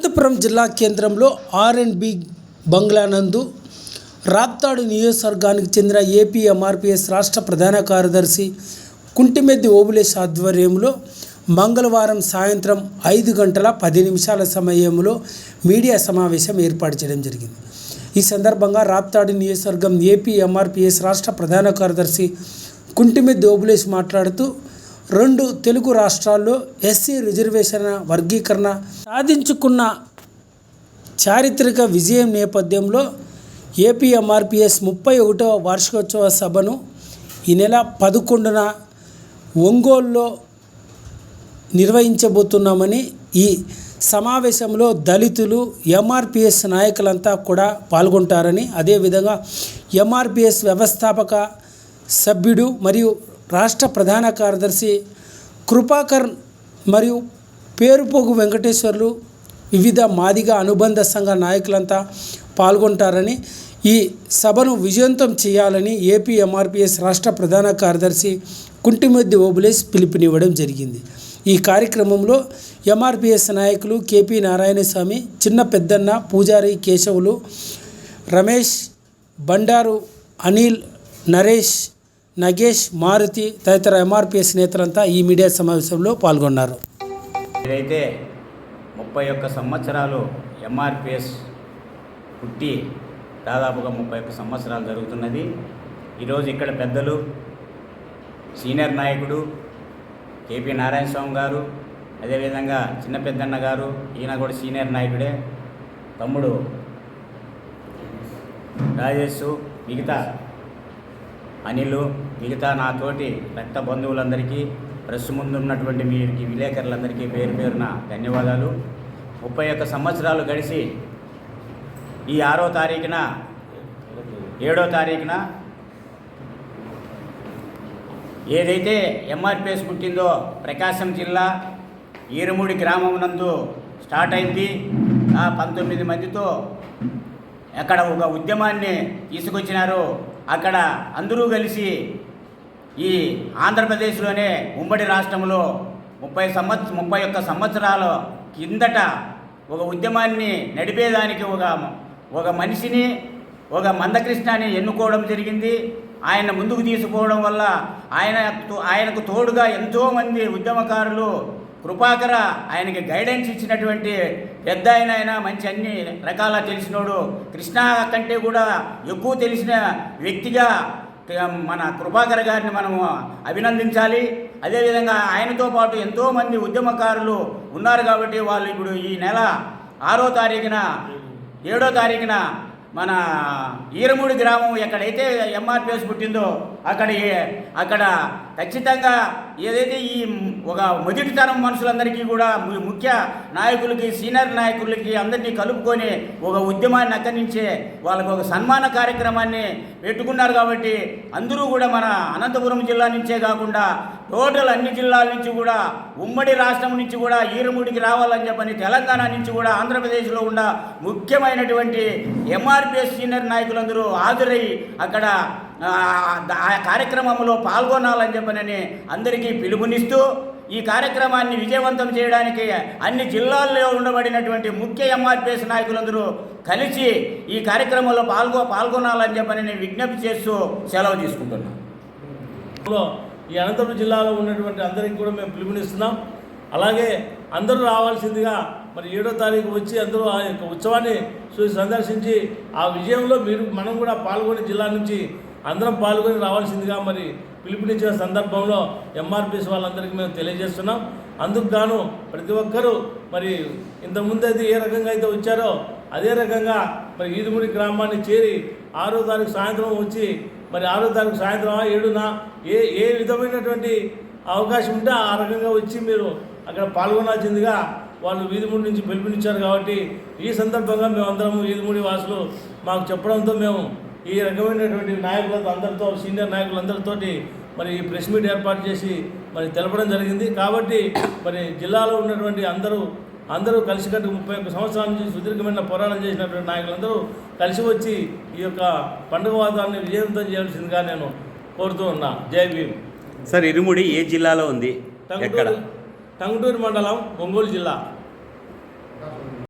అనంతపురం జిల్లా కేంద్రంలో are and B బంగ్లా నందు రాప్తాడు నియోజకవర్గానికి చెందిన ఏపీ ఎంఆర్పిఎస్ రాష్ట్ర ప్రధాన కార్యదర్శి కుంటిమెద్ది ఓబులేష్ ఆధ్వర్యంలో మంగళవారం సాయంత్రం ఐదు గంటల పది నిమిషాల సమయంలో మీడియా సమావేశం ఏర్పాటు చేయడం జరిగింది. ఈ సందర్భంగా రాప్తాడు నియోజకవర్గం ఏపీ ఎంఆర్పిఎస్ రాష్ట్ర ప్రధాన కార్యదర్శి కుంటిమెద్ది ఓబులేష్ మాట్లాడుతూ రెండు తెలుగు రాష్ట్రాల్లో ఎస్సీ రిజర్వేషన్ వర్గీకరణ సాధించుకున్న చారిత్రక విజయం నేపథ్యంలో ఏపీ ఎంఆర్పిఎస్ ముప్పై ఒకటవ వార్షికోత్సవ సభను ఈ నెల పదకొండున ఒంగోలులో నిర్వహించబోతున్నామని ఈ సమావేశంలో దళితులు ఎంఆర్పిఎస్ నాయకులంతా కూడా పాల్గొంటారని అదేవిధంగా ఎంఆర్పిఎస్ వ్యవస్థాపక సభ్యుడు మరియు రాష్ట్ర ప్రధాన కార్యదర్శి కృపాకర్ మరియు పేరుపోగు వెంకటేశ్వర్లు వివిధ మాదిగ అనుబంధ సంఘ నాయకులంతా పాల్గొంటారని ఈ సభను విజయవంతం చేయాలని ఏపీ ఎంఆర్పిఎస్ రాష్ట్ర ప్రధాన కార్యదర్శి కుంటిమద్ది ఓబులేస్ పిలుపునివ్వడం జరిగింది. ఈ కార్యక్రమంలో ఎంఆర్పిఎస్ నాయకులు కేపీ నారాయణస్వామి చిన్న పెద్దన్న పూజారి కేశవులు రమేష్ బండారు అనిల్ నరేష్ నగేష్ మారుతి తదితర ఎంఆర్పిఎస్ నేతలంతా ఈ మీడియా సమావేశంలో పాల్గొన్నారు. ఏదైతే ముప్పై ఒక్క సంవత్సరాలు ఎంఆర్పిఎస్ పుట్టి దాదాపుగా ముప్పై ఒక్క సంవత్సరాలు జరుగుతున్నది. ఈరోజు ఇక్కడ పెద్దలు సీనియర్ నాయకుడు కేపీ నారాయణ స్వామి గారు అదేవిధంగా చిన్న పెద్దన్న గారు ఈయన కూడా సీనియర్ నాయకుడే తమ్ముడు రాజేష్ మిగతా అనిలు మిగతా నా తోటి రక్త బంధువులందరికీ ప్రెస్ ముందు ఉన్నటువంటి విలేకరులందరికీ పేరు పేరున ధన్యవాదాలు. ముప్పై ఒక్క సంవత్సరాలు గడిచి ఈ ఆరో తారీఖున ఏడో తారీఖున ఏదైతే ఎంఆర్పిఎస్ పుట్టిందో ప్రకాశం జిల్లా ఈరుమూడి గ్రామం నందు స్టార్ట్ అయింది. ఆ పంతొమ్మిది మందితో అక్కడ ఒక ఉద్యమాన్ని తీసుకొచ్చినారు అక్కడ అందరూ కలిసి ఈ ఆంధ్రప్రదేశ్లోనే ఉమ్మడి రాష్ట్రంలో ముప్పై సంవత్స ముప్పై ఒక్క సంవత్సరాల కిందట ఒక ఉద్యమాన్ని నడిపేదానికి ఒక ఒక మనిషిని ఒక మందకృష్ణని ఎన్నుకోవడం జరిగింది. ఆయన ముందుకు తీసుకోవడం వల్ల ఆయన ఆయనకు తోడుగా ఎంతోమంది ఉద్యమకారులు కృపాకర ఆయనకి గైడెన్స్ ఇచ్చినటువంటి పెద్ద ఆయన ఆయన మంచి అన్ని రకాల తెలిసినోడు కృష్ణ కంటే కూడా ఎక్కువ తెలిసిన వ్యక్తిగా మన కృపాకర గారిని మనము అభినందించాలి. అదేవిధంగా ఆయనతో పాటు ఎంతోమంది ఉద్యమకారులు ఉన్నారు కాబట్టి వాళ్ళు ఇప్పుడు ఈ నెల ఆరో తారీఖున ఏడో తారీఖున మన ఈరమూడి గ్రామం ఎక్కడైతే ఎంఆర్పిఎస్ పుట్టిందో అక్కడ అక్కడ ఖచ్చితంగా ఏదైతే ఈ ఒక మొదటి తరం మనుషులందరికీ కూడా ముఖ్య నాయకులకి సీనియర్ నాయకులకి అందరినీ కలుపుకొని ఒక ఉద్యమాన్ని అక్కడి నుంచే వాళ్ళకు ఒక సన్మాన కార్యక్రమాన్ని పెట్టుకున్నారు కాబట్టి అందరూ కూడా మన అనంతపురం జిల్లా నుంచే కాకుండా టోటల్ అన్ని జిల్లాల నుంచి కూడా ఉమ్మడి రాష్ట్రం నుంచి కూడా ఈరుముడికి రావాలని చెప్పని తెలంగాణ నుంచి కూడా ఆంధ్రప్రదేశ్లో ఉన్న ముఖ్యమైనటువంటి ఎంఆర్పిఎస్ సీనియర్ నాయకులందరూ హాజరై అక్కడ ఆ, కార్యక్రమంలో పాల్గొనాలని చెప్పనని అందరికీ పిలుపునిస్తూ ఈ కార్యక్రమాన్ని విజయవంతం చేయడానికి అన్ని జిల్లాల్లో ఉండబడినటువంటి ముఖ్య ఎంఆర్పిఎస్ నాయకులందరూ కలిసి ఈ కార్యక్రమంలో పాల్గొ పాల్గొనాలని చెప్పని నేను విజ్ఞప్తి చేస్తూ సెలవు తీసుకుంటున్నాను ఈ అనంతపురం జిల్లాలో ఉన్నటువంటి అందరికీ కూడా మేము పిలుపునిస్తున్నాం. అలాగే అందరూ రావాల్సిందిగా మరి ఏడో తారీఖు వచ్చి అందరూ ఆ యొక్క ఉత్సవాన్ని చూసి సందర్శించి ఆ విజయంలో మీరు మనం కూడా పాల్గొని జిల్లా నుంచి అందరం పాల్గొని రావాల్సిందిగా మరి పిలుపునిచ్చిన సందర్భంలో ఎంఆర్పిఎస్ వాళ్ళందరికీ మేము తెలియజేస్తున్నాం. అందుకు గాను ప్రతి ఒక్కరూ మరి ఇంతకుముందు అయితే ఏ రకంగా అయితే వచ్చారో అదే రకంగా మరి ఈదుమూడి గ్రామాన్ని చేరి ఆరో తారీఖు సాయంత్రం వచ్చి మరి ఆరో తారీఖు సాయంత్రం ఏడున ఏ ఏ విధమైనటువంటి అవకాశం ఉంటే ఆ రకంగా వచ్చి మీరు అక్కడ పాల్గొనాల్సిందిగా వాళ్ళు వీధిముడి నుంచి పిలుపునిచ్చారు కాబట్టి ఈ సందర్భంగా మేమందరం వీధిమూడి వాసులు మాకు చెప్పడంతో మేము ఈ రకమైనటువంటి నాయకులతో అందరితో సీనియర్ నాయకులందరితోటి మరి ఈ ప్రెస్ మీట్ ఏర్పాటు చేసి మరి తెలపడం జరిగింది. కాబట్టి మరి జిల్లాలో ఉన్నటువంటి అందరూ అందరూ కలిసికట్టు ముప్పై ఒక్క సంవత్సరాల నుంచి సుదీర్ఘమైన పోరాటం చేసినటువంటి నాయకులందరూ కలిసి వచ్చి ఈ యొక్క పండుగ వాతావరణాన్ని విజయవంతం చేయాల్సిందిగా నేను కోరుతూ ఉన్నా. జై భీమ్. సార్ ఇరుముడి ఏ జిల్లాలో ఉంది? టంగుటూరు మండలం ఒంగోలు జిల్లా.